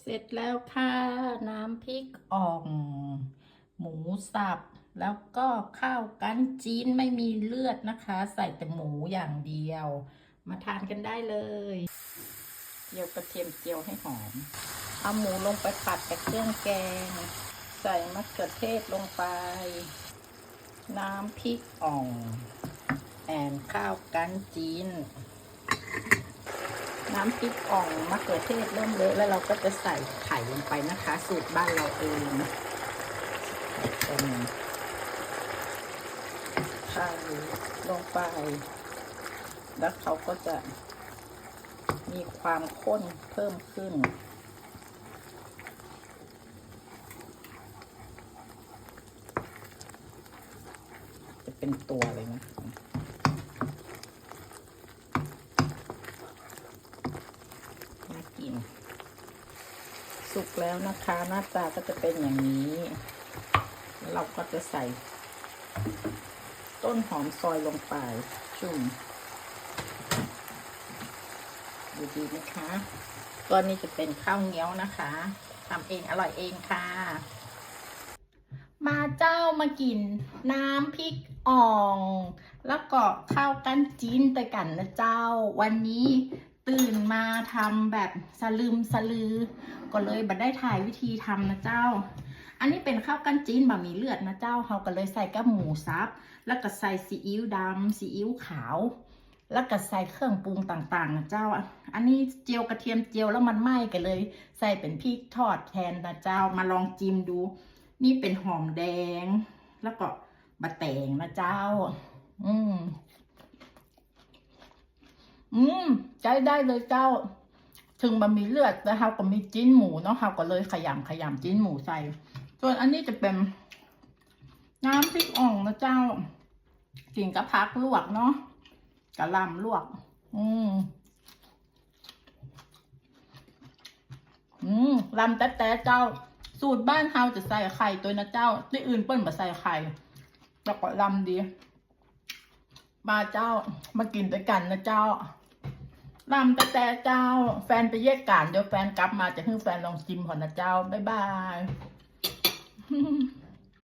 เสร็จแล้วค่ะ น้ำพริกอ่อง หมูสับ แล้วก็ข้าวกันจีนไม่มีเลือดนะคะ ใส่แต่หมูอย่างเดียว มาทานกันได้เลยเจียวกระเทียมเจียวให้หอม เอาหมูลงไปผัดกับเครื่องแกง ใส่มะเขือเทศลงไป น้ำพริกอ่อง แอนข้าวกันจีน น้ำพริกอ่องมะเขือเทศเริ่มเลอะแล้วเราก็จะใส่ไข่ลงไปนะคะ สูตรบ้านเราเองเป็นไข่ลงไป แล้วเขาก็จะมีความข้นเพิ่มขึ้น จะเป็นตัวเลยนะ น่า กิน สุกแล้วนะคะหน้าตาก็จะเป็นอย่างนี้ เราก็จะใส่ ต้นหอมซอยลงไป ชุ่มดูดีนะคะตัวนี้จะเป็นข้าวเงี้ยวนะคะทำเองอร่อยเองค่ะ มาเจ้ามากิน น้ำพริกอ่อง แล้วก็ข้าวกันจีนไปกันนะเจ้า วันนี้ ตื่นมาทำแบบสลืมสลือ ก็เลยบัดได้ถ่ายวิธีทำนะเจ้า อันนี้เป็นข้าวกั้นจีนบะหมี่เลือดนะเจ้าเราก็เลยใส่กับหมูสับ แล้วก็ใส่ซีอิ๊วดำซีอิ๊วขาว แล้วก็ใส่เครื่องปรุงต่างๆนะเจ้า อันนี้เจียวกระเทียมเจียวแล้วมันไหม้กันเลย ใส่เป็นพริกทอดแทนนะเจ้ามาลองจิ้มดู นี่เป็นหอมแดง แล้วก็บะแตงนะเจ้า อืม อืมใจได้เลยเจ้า ถึงมันมีเลือดแต่เราก็มีจิ้นหมูเนาะเราก็เลยขยำขยำจิ้นหมูใส่ ส่วนอันนี้จะเป็น น้ำพริกอ่องนะเจ้ากินกับพักลวกเนาะกะลำลวก อืมอืมลำแต่แต่เจ้า สูตรบ้านเฮาจะใส่ไข่ตัวนะเจ้าที่อื่นเปิ้นมาใส่ไข่แล้วก็ลำดี มาเจ้ามากินด้วยกันนะเจ้า ลำแต่แต่เจ้า แฟนไปเยี่ยการเดี๋ยวแฟนกลับมาจะให้แฟนลองชิมก่อนนะเจ้า บ๊ายบาย